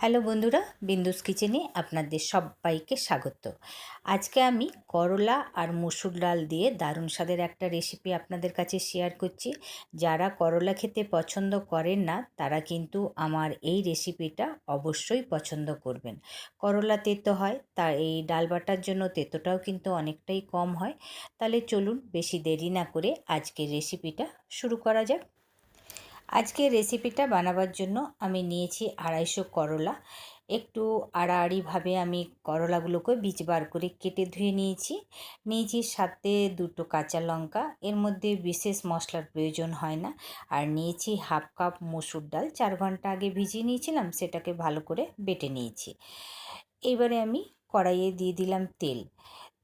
Hello বন্ধুরা, বিন্দুস কিচেনে আপনাদের সবাইকে স্বাগত। আজকে আমি করলা আর মুসুর ডাল দিয়ে দারুণ স্বাদের একটা রেসিপি আপনাদের কাছে শেয়ার করছি। যারা করলা খেতে পছন্দ করেন না, তারা কিন্তু আমার এই রেসিপিটা অবশ্যই পছন্দ করবেন। করলা তেতো হয়, তা এই ডাল বাটার জন্য তেতোটাও কিন্তু অনেকটাই কম হয়। তাহলে চলুন, বেশি দেরি না করে আজকের রেসিপিটা শুরু করা যাক। আজকে রেসিপিটা বানাবার জন্য আমি নিয়েছি আড়াইশো করলা। একটু আড়াআড়িভাবে আমি করলাগুলোকে বীজ বার করে কেটে ধুয়ে নিয়েছি। নিয়েছি সাথে দুটো কাঁচা লঙ্কা, এর মধ্যে বিশেষ মশলার প্রয়োজন হয় না। আর নিয়েছি হাফ কাপ মসুর ডাল, চার ঘণ্টা আগে ভিজিয়ে নিয়েছিলাম, সেটাকে ভালো করে বেটে নিয়েছি। এবারে আমি কড়াইয়ে দিয়ে দিলাম তেল।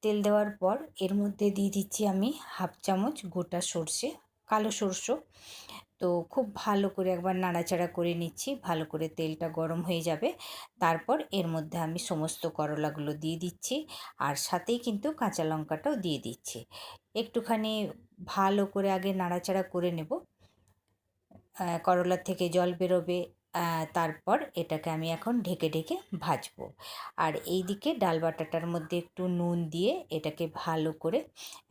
তেল দেওয়ার পর এর মধ্যে দিয়ে দিচ্ছি আমি হাফ চামচ গোটা সর্ষে, কালো সরষে তো খুব ভালো করে একবার নাড়াচাড়া করে নিচ্ছি, ভালো করে তেলটা গরম হয়ে যাবে। তারপর এর মধ্যে আমি সমস্ত করলাগুলো দিয়ে দিচ্ছি আর সাথেই কিন্তু কাঁচা লঙ্কাটাও দিয়ে দিচ্ছি। একটুখানি ভালো করে আগে নাড়াচাড়া করে নেব। করলার থেকে জল বেরোবে তারপর এটাকে আমি এখন ঢেকে ঢেকে ভাজবো। আর এই দিকে ডাল বাটাটার মধ্যে একটু নুন দিয়ে এটাকে ভালো করে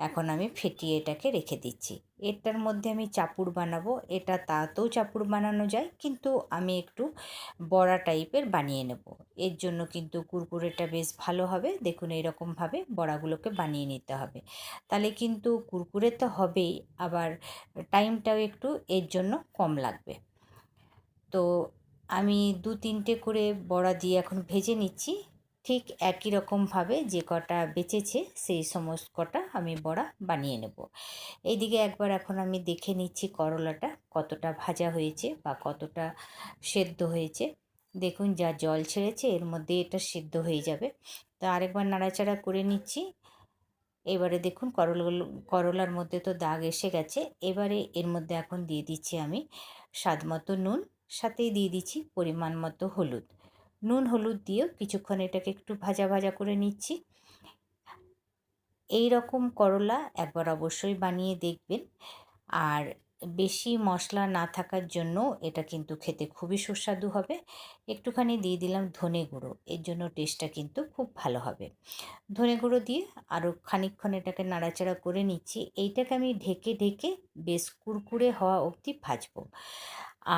এখন আমি ফেটিয়ে এটাকে রেখে দিচ্ছি। এটার মধ্যে আমি চাপুর বানাবো। এটা তাতেও চাপুর বানানো যায়, কিন্তু আমি একটু বড়া টাইপের বানিয়ে নেব। এর জন্য কিন্তু কুরকুরেটা বেশ ভালো হবে। দেখুন, এরকমভাবে বড়াগুলোকে বানিয়ে নিতে হবে। তাহলে কিন্তু কুরকুরে তো হবেই, আবার টাইমটাও একটু এর জন্য কম লাগবে। তো আমি দু তিনটে করে বড়া দিয়ে এখন ভেজে নিচ্ছি। ঠিক একই রকমভাবে যে কটা বেঁচেছে সেই সমস্ত কটা আমি বড়া বানিয়ে নেব। এইদিকে একবার এখন আমি দেখে নিচ্ছি করলাটা কতটা ভাজা হয়েছে বা কতটা সেদ্ধ হয়েছে। দেখুন যা জল ছেড়েছে, এর মধ্যে এটা সেদ্ধ হয়ে যাবে। তো আরেকবার নাড়াচাড়া করে নিচ্ছি। এবারে দেখুন করলাগুলো, করলার মধ্যে তো দাগ এসে গেছে। এবারে এর মধ্যে এখন দিয়ে দিচ্ছি আমি স্বাদ মতো নুন। সাথেই দিয়ে দিচ্ছি পরিমাণ মতো হলুদ। নুন, হলুদ দিয়েও কিছুক্ষণ এটাকে একটু ভাজা ভাজা করে নিচ্ছি। এই রকম করলা একবার অবশ্যই বানিয়ে দেখবেন। আর বেশি মশলা না থাকার জন্য এটা কিন্তু খেতে খুবই সুস্বাদু হবে। একটুখানি দিয়ে দিলাম ধনে গুঁড়ো, এর জন্য টেস্টটা কিন্তু খুব ভালো হবে। ধনে গুঁড়ো দিয়ে আরও খানিকক্ষণ এটাকে নাড়াচাড়া করে নিচ্ছি। এইটাকে আমি ঢেকে ঢেকে বেশ কুরকুরে হওয়া অবধি ভাজবো।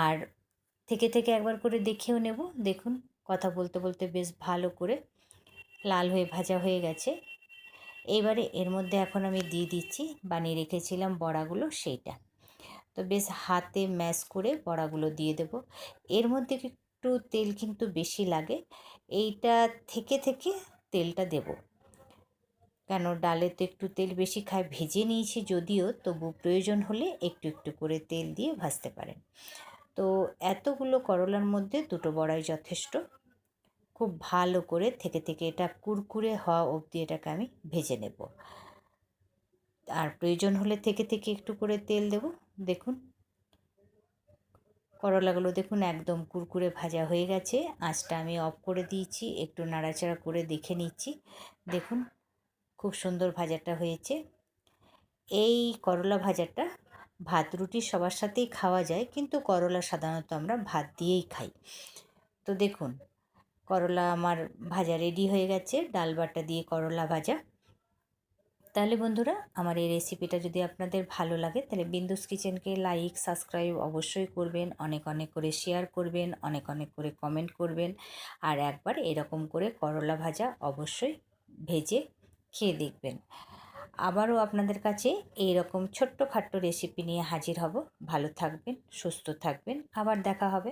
আর থেকে থেকে একবার করে দেখেও নেব। দেখুন, কথা বলতে বলতে বেশ ভালো করে লাল হয়ে, ভাজা হয়ে গেছে। এবারে এর মধ্যে এখন আমি দিয়ে দিচ্ছি, বানিয়ে রেখেছিলাম বড়াগুলো, সেইটা। তো বেশ হাতে ম্যাশ করে বড়াগুলো দিয়ে দেব। এর মধ্যে একটু তেল কিন্তু বেশি লাগে, এইটা থেকে থেকে তেলটা দেব। কেন, ডালে তো একটু তেল বেশি খায়, ভেজে নিয়েছি যদিও, তবু প্রয়োজন হলে একটু একটু করে তেল দিয়ে ভাজতে পারেন। তো এতগুলো করলার মধ্যে দুটো বড়াই যথেষ্ট। খুব ভালো করে থেকে থেকে এটা কুরকুরে হওয়া অবধি এটাকে আমি ভেজে নেব। আর প্রয়োজন হলে থেকে থেকে একটু করে তেল দেব। দেখুন, করলাগুলো দেখুন একদম কুরকুরে ভাজা হয়ে গেছে। আঁচটা আমি অফ করে দিয়েছি, একটু নাড়াচাড়া করে দেখে নিচ্ছি। দেখুন, খুব সুন্দর ভাজাটা হয়েছে। এই করলা ভাজাটা ভাত রুটি সবার সাথেই খাওয়া যায়, কিন্তু করলা সাধারণত আমরা ভাত দিয়েই খাই। তো দেখুন, করলা আমার ভাজা রেডি হয়ে গেছে, ডাল বাটা দিয়ে করলা ভাজা। তাহলে বন্ধুরা, আমার এই রেসিপিটা যদি আপনাদের ভালো লাগে, তাহলে বিন্দুস কিচেনকে লাইক সাবস্ক্রাইব অবশ্যই করবেন, অনেক অনেক করে শেয়ার করবেন, অনেক অনেক করে কমেন্ট করবেন, আর একবার এরকম করে করলা ভাজা অবশ্যই ভেজে খেয়ে দেখবেন। আবারও আপনাদের কাছে এই রকম ছোট্ট খাট্ট রেসিপি নিয়ে হাজির হব। ভালো থাকবেন, সুস্থ থাকবেন। আবার দেখা হবে।